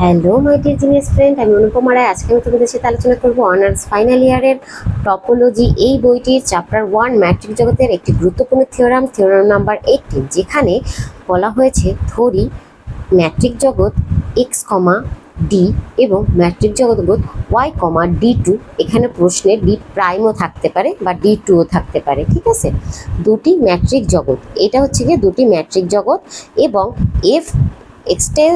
Hello my dear genius friend আমি অনুপমা রায় আজকে আমি তোমাদের সাথে আলোচনা করব অনার্স ফাইনাল ইয়ারের টপোলজি এই বইটির চ্যাপ্টার ওয়ান ম্যাট্রিক জগতের একটি গুরুত্বপূর্ণ থিওরাম থিওরাম নাম্বার এইটিন যেখানে বলা হয়েছে ধরি ম্যাট্রিক জগৎ এক্স কমা ডি এবং ম্যাট্রিক জগৎ ওয়াই কমা ডি টু এখানে প্রশ্নে ডি প্রাইমও থাকতে পারে বা ডি টুও থাকতে পারে, ঠিক আছে? দুটি ম্যাট্রিক জগৎ। এটা হচ্ছে গিয়ে দুটি ম্যাট্রিক জগৎ এবং F extend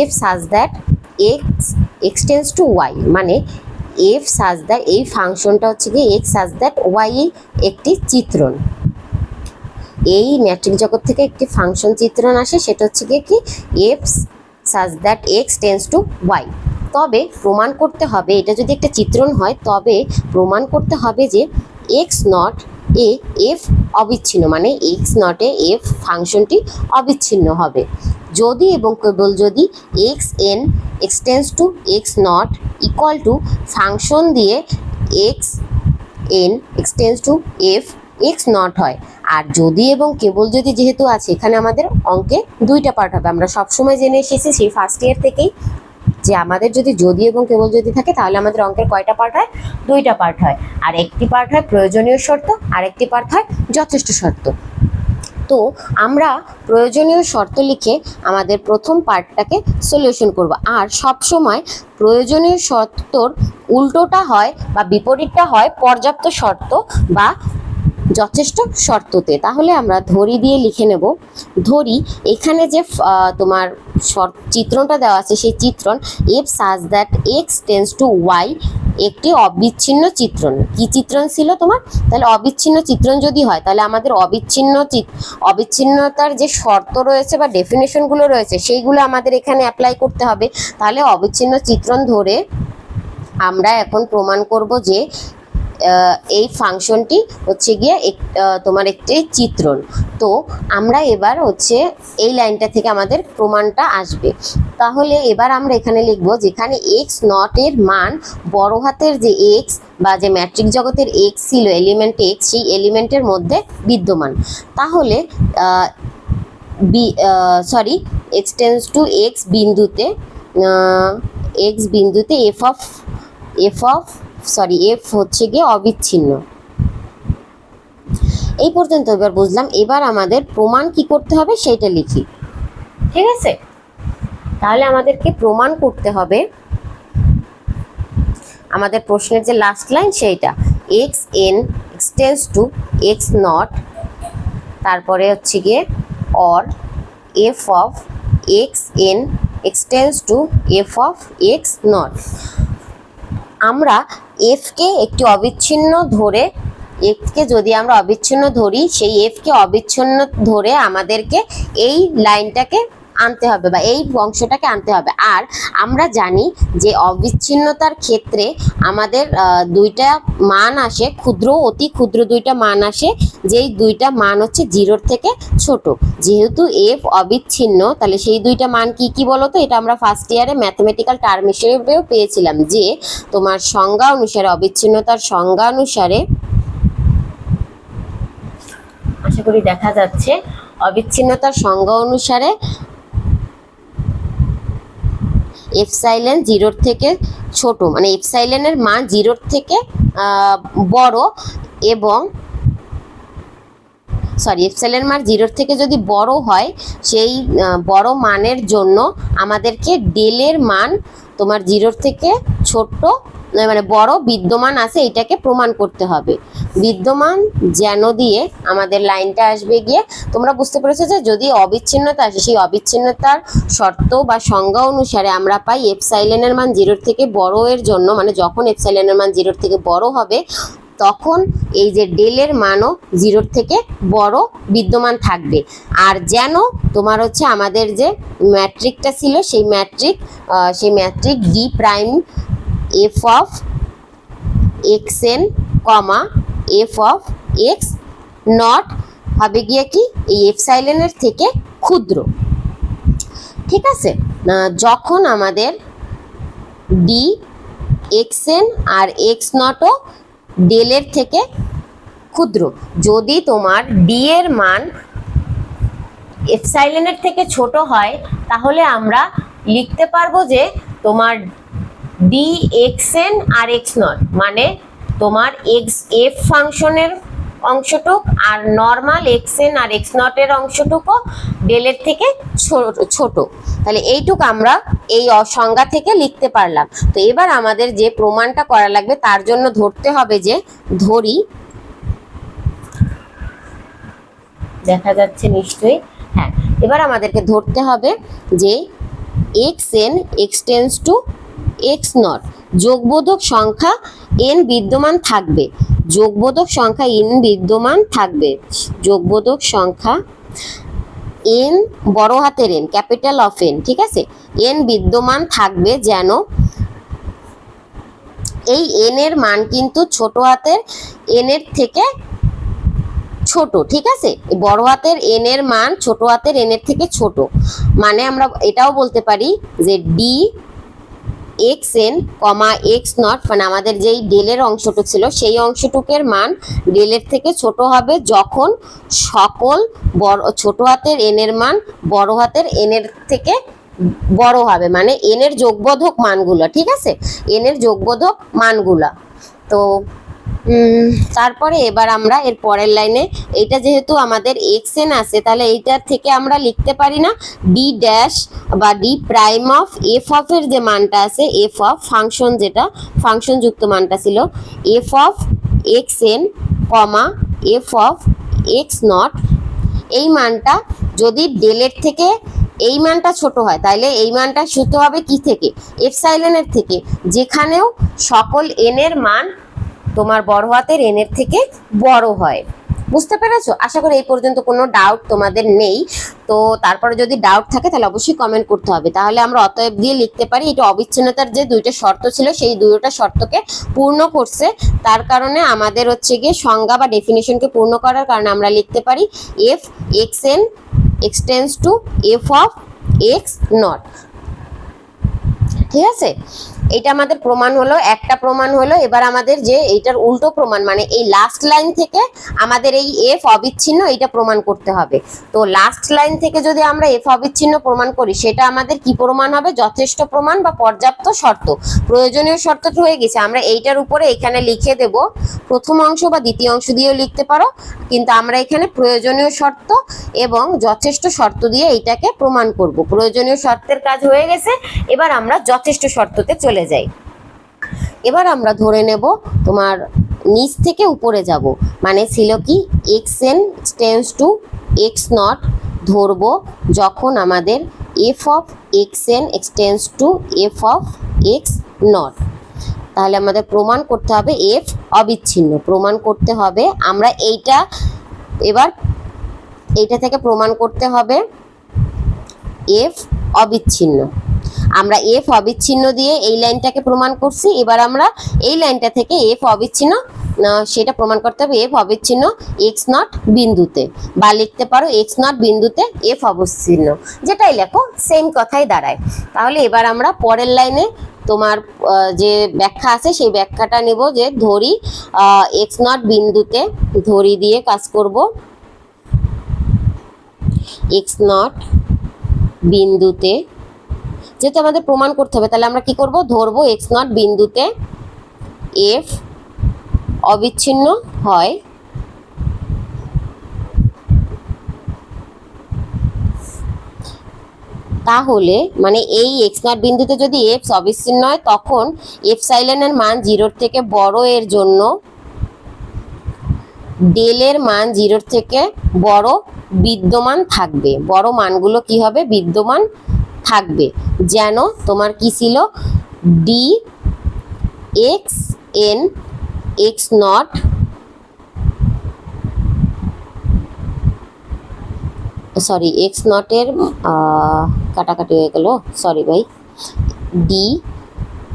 F such that X extends to Y মানে এফ সাজ দ্যাট এই ফাংশনটা হচ্ছে গিয়ে এক্স সাজ দ্যাট ওয়াই একটি চিত্রণ। এই ম্যাট্রিক জগৎ থেকে একটি ফাংশন চিত্রণ আসে, সেটা হচ্ছে গিয়ে কি? F such that X tends to Y তবে প্রমাণ করতে হবে, এটা যদি একটা চিত্রণ হয়, তবে প্রমাণ করতে হবে যে এক্স নট এ এফ অবিচ্ছিন্ন মানে এক্স নটে এফ ফাংশনটি অবিচ্ছিন্ন হবে। যদি এবং কেবল যদি X N extends to X not equal to function দিয়ে X N extends to F X not হয়। আর যদি এবং কেবল যদি যেহেতু আছে, এখানে আমাদের অঙ্কে দুইটা পার্ট হবে। আমরা সবসময় জেনে এসেছি সেই ফার্স্ট ইয়ার থেকেই যে আমাদের যদি যদি এবং কেবল যদি থাকে, তাহলে আমাদের অঙ্কের কয়টা পার্ট হয়? দুইটা পার্ট হয়। আর একটি পার্ট হয় প্রয়োজনীয় শর্ত আর একটি পার্ট হয় যথেষ্ট শর্ত। তো আমরা প্রয়োজনীয় শর্ত লিখে আমাদের প্রথম পার্টটাকে সলিউশন করব। আর সব সময় প্রয়োজনীয় শর্তর উল্টোটা হয় বা বিপরীতটা হয় পর্যাপ্ত শর্ত বা যথেষ্ট শর্ততে। তাহলে আমরা ধরি দিয়ে লিখে নেব। ধরি, এখানে যে তোমার চিত্রণটা দেওয়া আছে, সেই চিত্রণ F such that X tends to Y একটি অবিচ্ছিন্ন চিত্রণ। কি চিত্রণ ছিল তোমার? তাহলে অবিচ্ছিন্ন চিত্রণ যদি হয়, তাহলে আমাদের অবিচ্ছিন্ন অবিচ্ছিন্নতার যে শর্ত রয়েছে বা ডেফিনেশনগুলো রয়েছে, সেইগুলো আমাদের এখানে অ্যাপ্লাই করতে হবে। তাহলে অবিচ্ছিন্ন চিত্রণ ধরে আমরা এখন প্রমাণ করব যে এই ফাংশনটি হচ্ছে গিয়ে এক- তোমার একটি চিত্রণ। তো আমরা এবার হচ্ছে এই লাইনটা থেকে আমাদের প্রমাণটা আসবে। তাহলে এবার আমরা এখানে লিখব যেখানে এক্স নট এর মান বড় হাতের যে এক্স বা যে ম্যাট্রিক জগতের এক্স ছিল এলিমেন্ট এক্স সেই এলিমেন্টের মধ্যে বিদ্যমান। তাহলে B sorry extends to X বিন্দুতে এক্স বিন্দুতে F of F of sorry F হচ্ছে গিয়ে অবিচ্ছিন্ন। এই পর্যন্ত এবার বুঝলাম, এবার আমাদের প্রমাণ কি করতে হবে সেইটা লিখি। ঠিক আছে? তাহলে আমাদেরকে প্রমাণ করতে হবে। আমাদের প্রশ্নের যে লাস্ট লাইন সেইটা X N extends to X not তারপরে হচ্ছে গিয়ে or F of X N extends to F of X not আমরা এফকে একটি অবিচ্ছিন্ন ধরে এফকে যদি আমরা অবিচ্ছিন্ন ধরি, সেই এফকে অবিচ্ছিন্ন ধরে আমাদেরকে এই লাইনটাকে আনতে হবে বা এই অংশটাকে আনতে হবে। আর আমরা জানি যে অবিচ্ছিন্নতার ক্ষেত্রে আমাদের দুইটা মান আসে, ক্ষুদ্র অতি ক্ষুদ্র দুইটা মান আসে। যেই দুইটা মান হচ্ছে জিরোর থেকে ছোট। যেহেতু এফ অবিচ্ছিন্ন, তাহলে সেই দুইটা মান কি কি বলো তো? এটা আমরা ফার্স্ট ইয়ারে ম্যাথমেটিক্যাল টার্ম হিসেবেও পেয়েছিলাম যে তোমার সংজ্ঞা অনুসারে, অবিচ্ছিন্নতার সংজ্ঞা অনুসারে আশা করি দেখা যাচ্ছে, অবিচ্ছিন্নতার সংজ্ঞা অনুসারে এফসাইলেন জিরোর থেকে ছোট মানে এফসাইলেনের মান জিরোর থেকে বড় এবং সরি এফসাইলের মান জিরোর থেকে যদি বড় হয়, সেই বড় মানের জন্য আমাদেরকে ডেলের মান তোমার জিরোর থেকে ছোট্ট মানে বড় বিদ্যমান আছে, এটাকে প্রমাণ করতে হবে। বিদ্যমান যেন দিয়ে আমাদের লাইনটা আসবে গিয়ে, তোমরা বুঝতে পেরেছ যে যদি অবিচ্ছিন্নতা আসে, সেই অবিচ্ছিন্নতার শর্ত বা সংজ্ঞা অনুসারে আমরা পাই এফসাইলেনের মান জিরোর থেকে বড় এর জন্য মানে যখন এফসাইলেনের মান জিরোর থেকে বড় হবে, তখন এই যে ডেলের মানও জিরোর থেকে বড় বিদ্যমান থাকবে। আর যেন তোমার হচ্ছে আমাদের যে ম্যাট্রিকটা ছিল, সেই ম্যাট্রিক সেই metric D prime F of X N comma F of X not হবে গিয়ে কি? এই এফসাইলেনের থেকে ক্ষুদ্র। ঠিক আছে? যখন আমাদের ডি এক্স এন আর এক্স নটও ডেলের থেকে ক্ষুদ্র, যদি তোমার ডি এর মান এফসাইলেনের থেকে ছোট হয়, তাহলে আমরা লিখতে পারব যে তোমার ডি এক্স এন আর এক্স নট মানে তোমার এক্স এফ ফাংশনের অংশটুক আর নর্মাল এক্স এন আর এক্স নটের অংশটুকু ডেলের থেকে ছোট। তাহলে এইটুক আমরা এই অসংজ্ঞা থেকে লিখতে পারলাম। তো এবার আমাদের যে প্রমাণটা করা লাগবে তার জন্য ধরতে হবে যে ধরি, দেখা যাচ্ছে নিশ্চয়ই হ্যাঁ এবার আমাদেরকে ধরতে হবে যে X N extends to X not যোগবোধক সংখ্যা এন বিদ্যমান থাকবে। যোগবোধক সংখ্যা এন বিদ্যমান থাকবে। যোগবোধক সংখ্যা এন বড় হাতের এন ক্যাপিটাল অফ এন ঠিক আছে? এন বিদ্যমান থাকবে যেন এই এন এর মান কিন্তু ছোট হাতের এন এর থেকে ছোট, ঠিক আছে? বড় হাতের এন এর মান ছোট হাতের এন এর থেকে ছোট। মানে আমরা এটাও বলতে পারি যে D X N comma X not মানে আমাদের যেই ডেলের অংশটুকু ছিল, সেই অংশটুকের মান ডেলের থেকে ছোট হবে যখন সকল বড়, ছোট হাতের এন এর মান বড় হাতের এন এর থেকে বড় হবে। মানে এন এর যোগবোধক মানগুলো, ঠিক আছে? এন এর যোগবোধক মানগুলো। তো তারপরে এবার আমরা এর পরের লাইনে, এইটা যেহেতু আমাদের এক্স এন আছে, তাহলে এইটার থেকে আমরা লিখতে পারি না ডি ড্যাশ বা D prime of F of এর যে মানটা আছে এফ অফ ফাংশন যেটা ফাংশন যুক্ত মানটা ছিল F of X N comma F of X not এই মানটা যদি ডেলের থেকে, এই মানটা ছোট হয় তাহলে এই মানটা শুতে হবে কি থেকে? এফসাইলেনের থেকে, যেখানেও সকল এন এর মান তোমার বড় হাতের এন এর থেকে বড় হয়। বুঝতে পেরেছ? আশা করি এই পর্যন্ত কোনো ডাউট তোমাদের নেই। তো তারপরে যদি ডাউট থাকে, তাহলে অবশ্যই কমেন্ট করতে হবে। তাহলে আমরা অতএব দিয়ে লিখতে পারি, এটা অবিচ্ছিন্নতার যে দুইটা শর্ত ছিল, সেই দুইটা শর্তকে পূর্ণ করছে। তার কারণে আমাদের হচ্ছে গিয়ে সংজ্ঞা বা ডেফিনেশনকে পূর্ণ করার কারণে আমরা লিখতে পারি F X N extends to F of X not ঠিক আছে? এটা আমাদের প্রমাণ হলো, একটা প্রমাণ হলো, এবার আমাদের যে এইটার উল্টো প্রমাণ মানে এই লাস্ট লাইন থেকে আমাদের এই এফ অবিচ্ছিন্ন এটা প্রমাণ করতে হবে। তো লাস্ট লাইন থেকে যদি আমরা এফ অবিচ্ছিন্ন প্রমাণ করি, সেটা আমাদের কি প্রমাণ হবে? যথেষ্ট প্রমাণ বা পর্যাপ্ত শর্ত? প্রয়োজনীয় শর্তটা হয়ে গেছে, আমরা এইটার উপরে এখানে লিখে দেব, প্রথম অংশ বা দ্বিতীয় অংশ দিয়েও লিখতে পারো, কিন্তু আমরা এখানে প্রয়োজনীয় শর্ত এবং যথেষ্ট শর্ত দিয়ে এইটাকে প্রমাণ করব। প্রয়োজনীয় শর্তের কাজ হয়ে গেছে, এবার আমরা যথেষ্ট শর্ততে চলে যাই। এবার আমরা ধরে নেব তোমার নিচ থেকে উপরে যাব। মানে ছিল কি X N tends to X not ধরবো যখন আমাদের F of X N extends to F of X not তাহলে আমাদের প্রমাণ করতে হবে এফ অবিচ্ছিন্ন। প্রমাণ করতে হবে আমরা এইটা এবার এইটা থেকে প্রমাণ করতে হবে এফ অবিচ্ছিন্ন। আমরা এফ অবিচ্ছিন্ন দিয়ে এই লাইনটাকে প্রমাণ করছি। এবার আমরা এই লাইনটা থেকে এফ অবিচ্ছিন্ন সেটা প্রমাণ করতে হবে এফ অবিচ্ছিন্ন এক্স নট বিন্দুতে বা লিখতে পারো এক্স নট বিন্দুতে এফ অবিচ্ছিন্ন, যেটাই লেখো সেম কথাই দাঁড়ায়। তাহলে এবার আমরা পরের লাইনে তোমার যে ব্যাখ্যা আছে, সেই ব্যাখ্যাটা নেব যে ধরি এক্স নট বিন্দুতে ধরি দিয়ে কাজ করব। এক্স নট বিন্দুতে যেহেতু আমাদের প্রমাণ করতে হবে, তাহলে আমরা কি করব? ধরবো এক্স নট বিন্দুতে এফ অবিচ্ছিন্ন হয় তাহলে মানে এই এক্স নট বিন্দুতে যদি এফ অবিচ্ছিন্ন হয়, তখন এফ সাইলেনের মান জিরোর থেকে বড় এর জন্য ডেলের মান জিরোর থেকে বড় বিদ্যমান থাকবে। বড় মানগুলো কি হবে? বিদ্যমান থাকবে। যেন তোমার কি ছিল? D X N X not sorry X নটের কাটাকাটি হয়ে গেল। সরি ভাই। ডি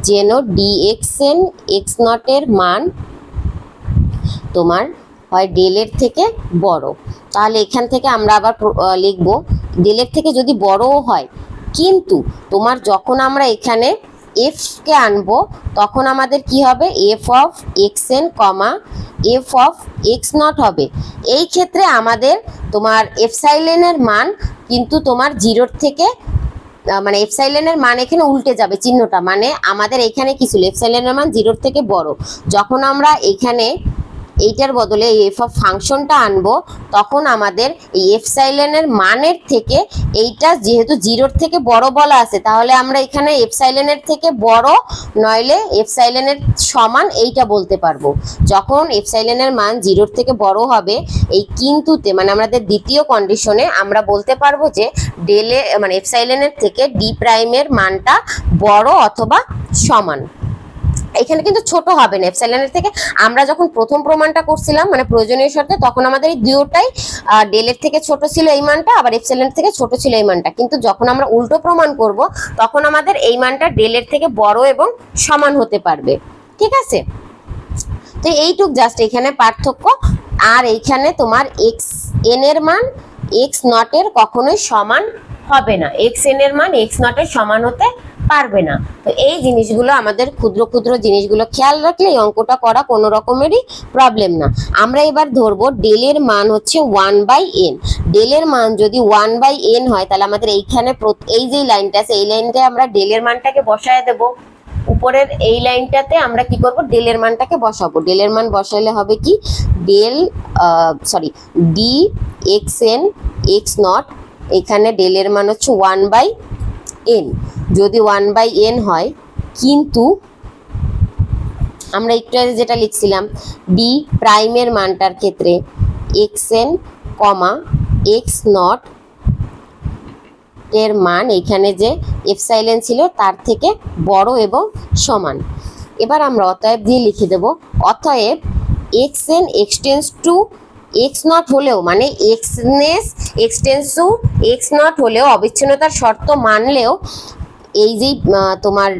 যেন ডি এক্স এন এক্স নটের মান তোমার হয় ডেলের থেকে বড়। তাহলে এখান থেকে আমরা আবার লিখব। ডেলের থেকে যদি বড়ও হয় কিন্তু তোমার যখন আমরা এখানে এফকে আনব, তখন আমাদের কি হবে? F of x n comma f of x naught হবে। এই ক্ষেত্রে আমাদের তোমার এফসাইলেনের মান কিন্তু তোমার জিরোর থেকে মানে এফসাইলেনের মান এখানে উল্টে যাবে চিহ্নটা। মানে আমাদের এখানে কি ছিল? এফসাইলেনের মান জিরোর থেকে বড়। যখন আমরা এখানে এইটার বদলে এই এফ অফ ফাংশনটা আনব, তখন আমাদের এই এফসাইলেনের মানের থেকে এইটা যেহেতু জিরোর থেকে বড় বলা আছে, তাহলে আমরা এখানে এফসাইলেনের থেকে বড়, নইলে এফসাইলেনের সমান এইটা বলতে পারব। যখন এফসাইলেনের মান জিরোর থেকে বড় হবে, এই কিন্তুতে মানে আমাদের দ্বিতীয় কন্ডিশনে আমরা বলতে পারব যে ডেলে মানে এফসাইলেনের থেকে ডি প্রাইমের মানটা বড় অথবা সমান। এখানে কিন্তু ছোট হবে না এফসাইলেনের থেকে। আমরা যখন প্রথম প্রমাণটা করছিলাম মানে প্রয়োজনীয় শর্তে, তখন আমাদের এই দুটোটাই ডেলের থেকে ছোট ছিল এই মানটা, আবার এফসাইলেনের থেকে ছোট ছিল এই মানটা। কিন্তু যখন আমরা উল্টো প্রমাণ করব, তখন আমাদের এই মানটা ডেলের থেকে বড় এবং সমান হতে পারবে। ঠিক আছে? তো এইটুক জাস্ট এখানে পার্থক্য। আর এইখানে তোমার এক্স এন এর মান এক্স নটের কখনোই সমান হবে না। এক্স এন এর মান এক্স নটের সমান হতে পারবে না। তো এই জিনিসগুলো আমাদের ক্ষুদ্র ক্ষুদ্র জিনিসগুলো খেয়াল রাখলে এই অঙ্কটা করা কোনো রকমেরই প্রবলেম না। আমরা এবার ধরবো ডেলের মান হচ্ছে ওয়ান বাই এন ডেলের মান যদি ওয়ান বাই এন হয়, তাহলে আমাদের এইখানে এই যে লাইনটা আছে, এই লাইনটায় আমরা ডেলের মানটাকে বসায় দেবো। উপরের এই লাইনটাতে আমরা কি করব? ডেলের মানটাকে বসাবো। ডেলের মান বসাইলে হবে কি? Del sorry d x n x naught এখানে ডেলের মান হচ্ছে ওয়ান বাই এন যদি ওয়ান বাই এন হয়, কিন্তু আমরা একটু আগে যেটা লিখছিলাম ডি প্রাইমের মানটার ক্ষেত্রে x n comma x naught এর মান এখানে যে এফসাইলেন ছিল, তার থেকে বড় এবং সমান। এবার আমরা অতএব দিয়ে লিখে দেব, অতএব x n extends to x naught হলেও মানে এক্সনেস এক্সটেন্স এক্স নট হলেও, অবিচ্ছিন্নতার শর্ত মানলেও, এই যে তোমার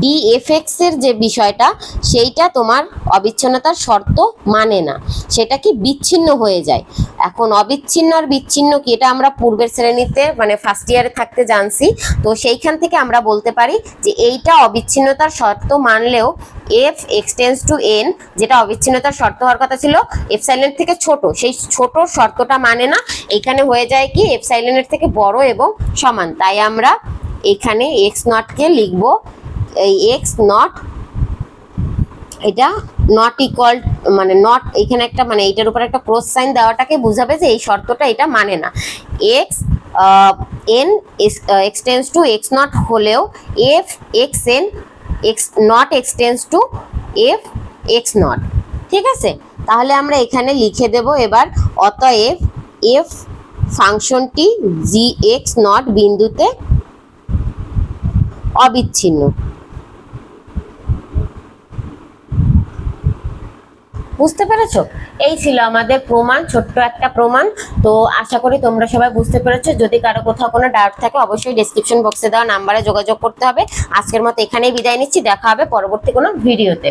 ডিএফএক্স এর যে বিষয়টা, সেইটা তোমার অবিচ্ছিন্নতার শর্ত মানে না। সেটা কি বিচ্ছিন্ন হয়ে যায়? এখন অবিচ্ছিন্ন আর বিচ্ছিন্ন কি, এটা আমরা পূর্বের শ্রেণীতে মানে ফার্স্ট ইয়ারে থাকতে জানছি। তো সেইখান থেকে আমরা বলতে পারি যে এইটা অবিচ্ছিন্নতার শর্ত মানলেও এফ এক্সটেন্স টু এন যেটা অবিচ্ছিন্নতার শর্ত হওয়ার কথা ছিল এফ সাইলেন্ট থেকে ছোট। সেই ছোট শর্তটা মানে না, এখানে হয়ে যায় কি এফ সাইলেন্টের থেকে বড় এবং সমান। তাই আমরা এখানে এক্স নটকে লিখব এই এক্স নট এটা নট ইকুয়াল মানে নট এখানে একটা মানে এইটার উপর একটা ক্রস দেওয়াটাকে বুঝাবে যে এই শর্তটা এটা মানে না। X n extends to x naught হলেও f x n x naught extends to f x naught ঠিক আছে? তাহলে আমরা এখানে লিখে দেব এবার, অতএব এফ ফাংশনটি জি এক্স নট বিন্দুতে অবিচ্ছিন্ন। বুঝতে পেরেছ? এই ছিল আমাদের প্রমাণ, ছোট্ট একটা প্রমাণ। তো আশা করি তোমরা সবাই বুঝতে পেরেছ। যদি কারও কোথাও কোনো ডাউট থাকে, অবশ্যই ডিসক্রিপশন বক্সে দেওয়া নাম্বারে যোগাযোগ করতে হবে। আজকের মতো এখানেই বিদায় নিচ্ছি। দেখা হবে পরবর্তী কোনো ভিডিওতে